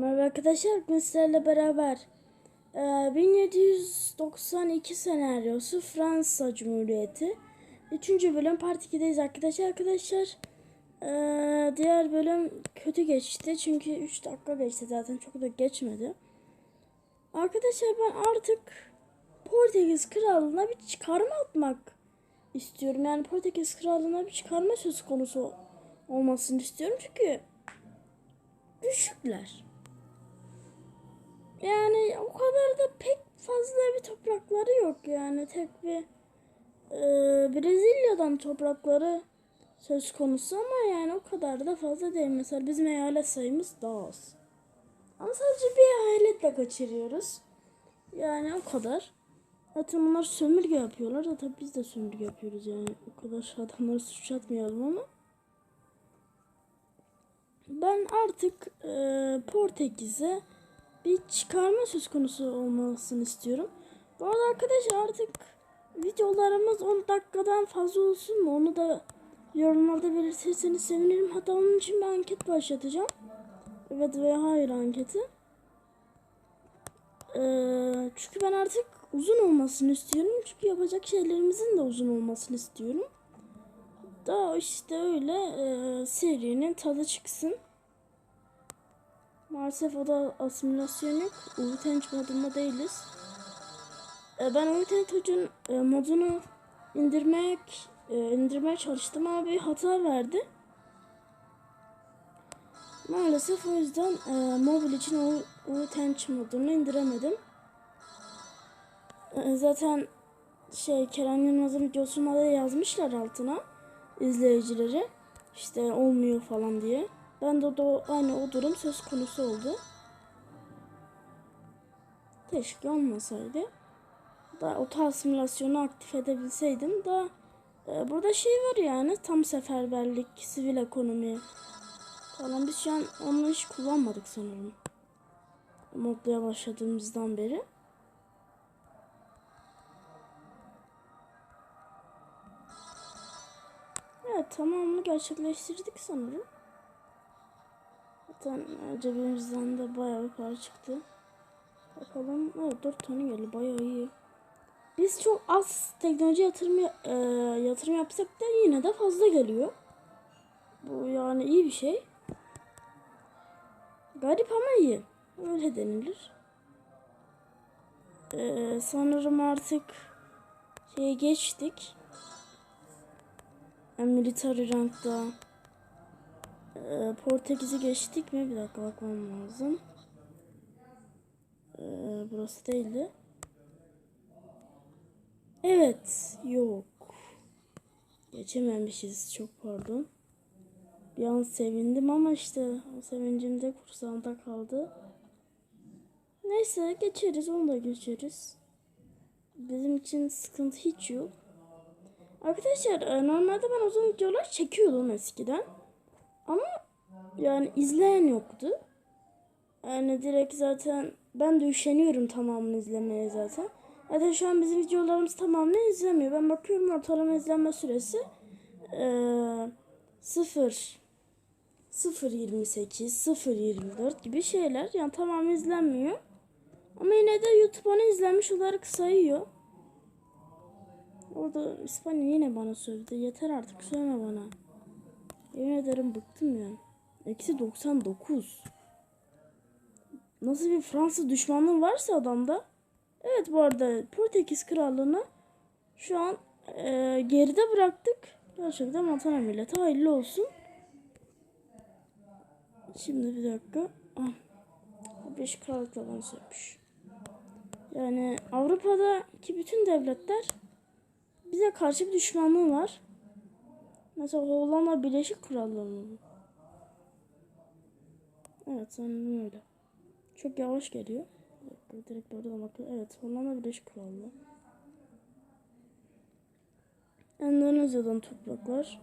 Merhaba arkadaşlar, bugün sizlerle beraber e, 1792 senaryosu Fransa Cumhuriyeti 3. bölüm part 2'deyiz arkadaşlar. Arkadaşlar e, diğer bölüm kötü geçti çünkü 3 dakika geçti zaten çok da geçmedi. Arkadaşlar ben artık Portekiz Krallığı'na bir çıkarma atmak istiyorum. Yani Portekiz Krallığı'na bir çıkarma söz konusu olmasını istiyorum çünkü düşükler. Yani o kadar da pek fazla bir toprakları yok yani tek bir e, Brezilya'dan toprakları söz konusu ama yani o kadar da fazla değil. Mesela bizim eyalet sayımız daha az. Ama sadece bir eyaletle kaçırıyoruz. Yani o kadar. Zaten bunlar sömürge yapıyorlar. Zaten biz de sömürge yapıyoruz yani. O kadar adamları suç atmayalım ama. Ben artık e, Portekiz'e bir çıkarma söz konusu olmasını istiyorum. Bu arada arkadaşlar artık videolarımız 10 dakikadan fazla olsun mu? Onu da yorumlarda belirtirseniz sevinirim. Hatta onun için bir anket başlatacağım. Evet veya hayır anketi. Ee, çünkü ben artık uzun olmasını istiyorum. Çünkü yapacak şeylerimizin de uzun olmasını istiyorum. Da işte öyle e, serinin tadı çıksın. Maalesef o da asimilasyon yok. Uvutenç modunda değiliz. E, ben Uvutenç'in e, modunu indirmek e, indirmeye çalıştım ama bir hata verdi. Maalesef o yüzden e, mobil için o Uvutenç modunu indiremedim. E, zaten şey Kerem Yılmaz'ın videosunda da yazmışlar altına izleyicileri. İşte olmuyor falan diye. Ben de, de aynı o durum söz konusu oldu. Keşke olmasaydı. Da o tarz simülasyonu aktif edebilseydim da e, burada şey var yani tam seferberlik, sivil ekonomi falan biz şu an onu hiç kullanmadık sanırım. Modluya başladığımızdan beri. Evet tamamını gerçekleştirdik sanırım. Zaten e, cebimizden de bayağı bir para çıktı. Bakalım. Evet 4 tane geldi. Bayağı iyi. Biz çok az teknoloji yatırım e, yatırım yapsak da yine de fazla geliyor. Bu yani iyi bir şey. Garip ama iyi. Öyle denilir. Ee, sanırım artık şeye geçtik. Yani military rankta ee, Portekiz'i geçtik mi? Bir dakika bakmam lazım. Ee, burası değildi. Evet. Yok. Geçememişiz. Çok pardon. Bir an sevindim ama işte o sevincim de kursağımda kaldı. Neyse geçeriz. Onu da geçeriz. Bizim için sıkıntı hiç yok. Arkadaşlar e, normalde ben uzun videolar çekiyordum eskiden. Ama yani izleyen yoktu. Yani direkt zaten ben de üşeniyorum tamamını izlemeye zaten. Zaten şu an bizim videolarımız tamamını izlemiyor. Ben bakıyorum ortalama izlenme süresi ee, 0 0.28 0.24 gibi şeyler. Yani tamamı izlenmiyor. Ama yine de YouTube onu izlenmiş olarak sayıyor. Orada İspanya yine bana sövdü. Yeter artık sövme bana. Yemin ederim bıktım ya. Eksi 99. Nasıl bir Fransız düşmanlığı varsa adamda. Evet bu arada Portekiz krallığını şu an e, geride bıraktık. Gerçekten vatana millete hayırlı olsun. Şimdi bir dakika. Ah. Beş krallıkla söylemiş. Yani Avrupa'daki bütün devletler bize karşı bir düşmanlığı var. Mesela Hollanda Birleşik Krallığı mı? Evet sanırım öyle. Çok yavaş geliyor. Direkt burada bakın. Evet Hollanda Birleşik Krallığı. Endonezya'dan topraklar.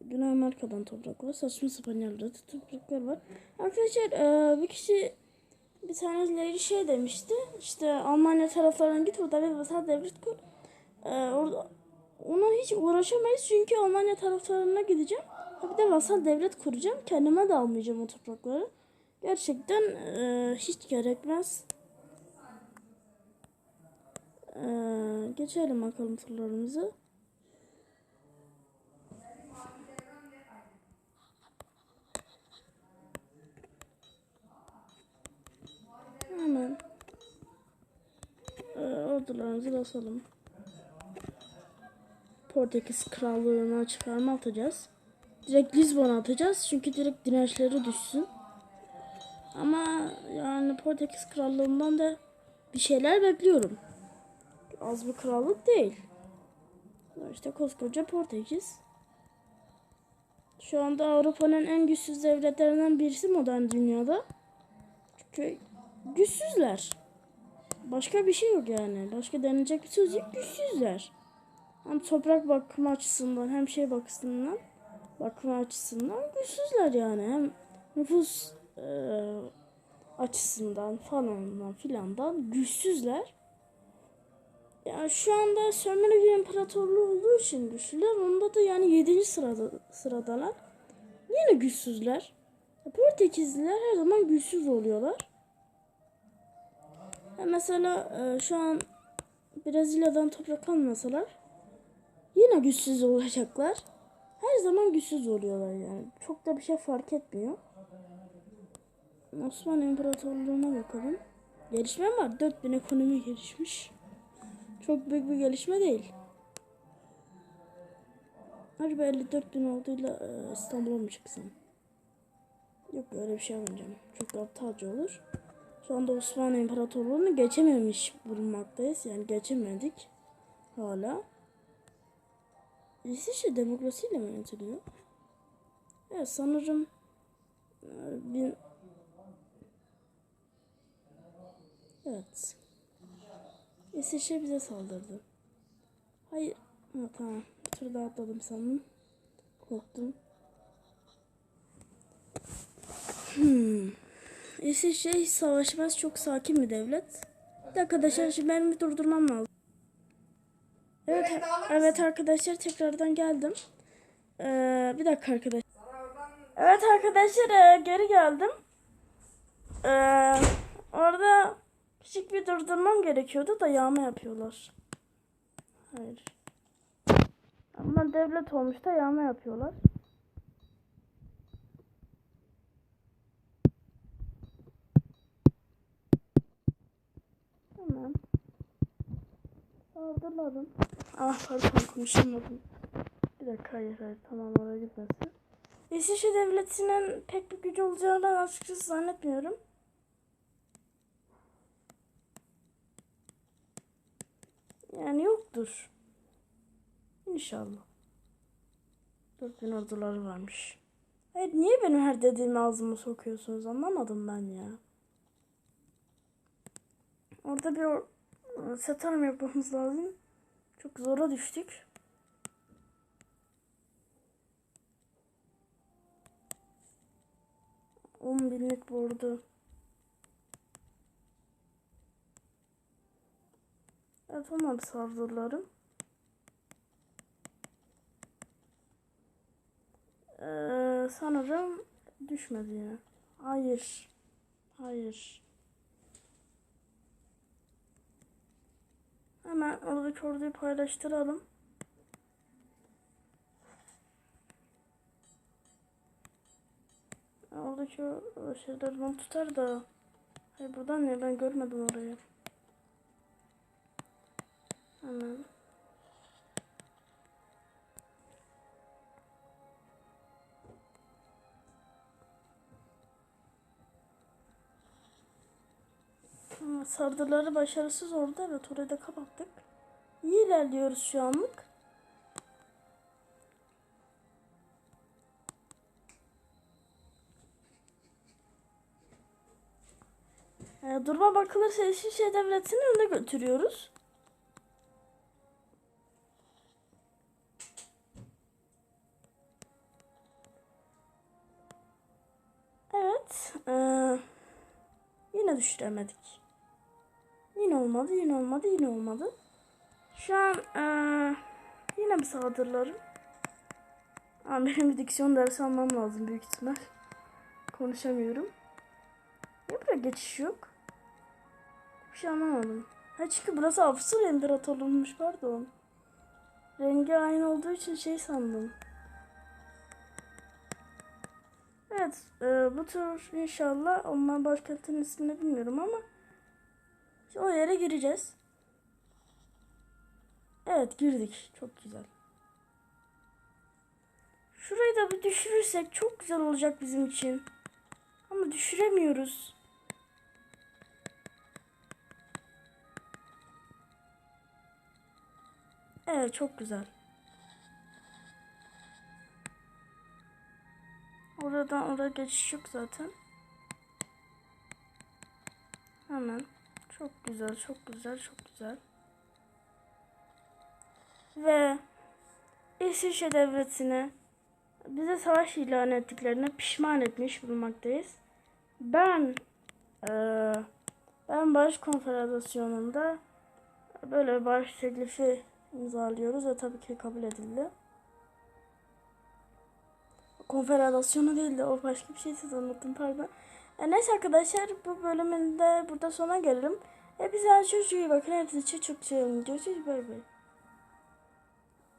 Güney Amerika'dan topraklar. Saçma sapan yerlerde topraklar var. Arkadaşlar e, bir kişi bir tanesi şey demişti. İşte Almanya taraflarına git orada bir vasal devlet kur. E, orada ona hiç uğraşamayız çünkü Almanya taraflarına gideceğim. Bir de vasal devlet kuracağım. Kendime de almayacağım o toprakları. Gerçekten e, hiç gerekmez. E, geçelim bakalım turlarımızı. Hemen e, ordularımızı basalım. Portekiz krallığına çıkarma atacağız. Direkt Lisbon'a atacağız çünkü direkt dirençleri düşsün. Ama yani Portekiz krallığından da bir şeyler bekliyorum. Az bir krallık değil. İşte koskoca Portekiz. Şu anda Avrupa'nın en güçsüz devletlerinden birisi modern dünyada. Çünkü güçsüzler. Başka bir şey yok yani. Başka denilecek bir söz yok. Güçsüzler. Hem toprak bakımı açısından hem şey bakımından bakımı açısından güçsüzler yani. Hem nüfus e, açısından falandan filandan güçsüzler. Yani şu anda sömürge imparatorluğu olduğu için güçlüler. Onda da yani 7. sırada sıradalar. Yine güçsüzler. Portekizliler her zaman güçsüz oluyorlar. Yani mesela e, şu an Brezilya'dan toprak almasalar yine güçsüz olacaklar. Her zaman güçsüz oluyorlar yani. Çok da bir şey fark etmiyor. Osmanlı İmparatorluğu'na bakalım. Gelişme var. 4000 ekonomi gelişmiş. Çok büyük bir gelişme değil. Acaba 54 bin orduyla e, İstanbul'a mı çıksam? Yok öyle bir şey yapmayacağım. Çok aptalca olur. Şu anda Osmanlı İmparatorluğu'nu geçememiş bulunmaktayız. Yani geçemedik. Hala. İsviçre demokrasiyle mi yönetiliyor? Evet sanırım e, bin... Evet. İsviçre bize saldırdı. Hayır. Ha, tamam. Bir tur daha atladım sandım. Korktum. Hmm. İsviçre hiç savaşmaz. Çok sakin bir devlet. Bir arkadaşlar şimdi benim bir durdurmam lazım. Evet, evet arkadaşlar tekrardan geldim. Ee, bir dakika arkadaşlar. Evet arkadaşlar e, geri geldim. Ee, orada küçük bir durdurmam gerekiyordu da yağma yapıyorlar. Hayır. Ama devlet olmuş da yağma yapıyorlar. Tamam. Saldırladım. Ah pardon konuşamadım. Bir dakika hayır hayır tamam oraya gitmesin. İsviçre devletinin pek bir gücü olacağını ben açıkçası zannetmiyorum. Yani yoktur. İnşallah. 4000 orduları varmış. Hayır niye benim her dediğimi ağzıma sokuyorsunuz anlamadım ben ya. Orada bir or- setarm yapmamız lazım. Çok zora düştük. On binlik bordu. Evet onlar saldırılarım. Ee, sanırım düşmedi ya. Hayır. Hayır. Hemen oradaki orduyu paylaştıralım. Oradaki o şeyler bunu tutar da. Hayır buradan ne ben görmedim orayı. Hemen. Ama Sardırları başarısız oldu. Evet orayı da kapattık. İyi ilerliyoruz şu anlık. Ee, duruma bakılırsa İsviçre Devleti'ni öne götürüyoruz. Evet. Ee, yine düşüremedik. Olmadı, yine olmadı, yine olmadı. Şu an ee, yine bir saldırılarım. Ama benim diksiyon dersi almam lazım büyük ihtimal. Konuşamıyorum. Niye buraya geçiş yok? Bir şey anlamadım. Ha çünkü burası Afsur İmparatorluğuymuş pardon. Rengi aynı olduğu için şey sandım. Evet e, bu tur inşallah onlar başkentinin ismini bilmiyorum ama o yere gireceğiz. Evet girdik. Çok güzel. Şurayı da bir düşürürsek çok güzel olacak bizim için. Ama düşüremiyoruz. Evet çok güzel. Oradan oraya geçiş yok zaten. Hemen. Çok güzel, çok güzel, çok güzel. Ve İsviçre Devleti'ne bize savaş ilan ettiklerine pişman etmiş bulunmaktayız. Ben eee, ben Barış Konfederasyonu'nda böyle barış teklifi imzalıyoruz ve tabii ki kabul edildi. Konfederasyonu değil de o başka bir şey siz unuttum pardon. E, neyse arkadaşlar bu bölümün de burada sona gelelim. Hepinize çok iyi bakın. Hepinize çok çok seviyorum. Görüşürüz. Bay bay.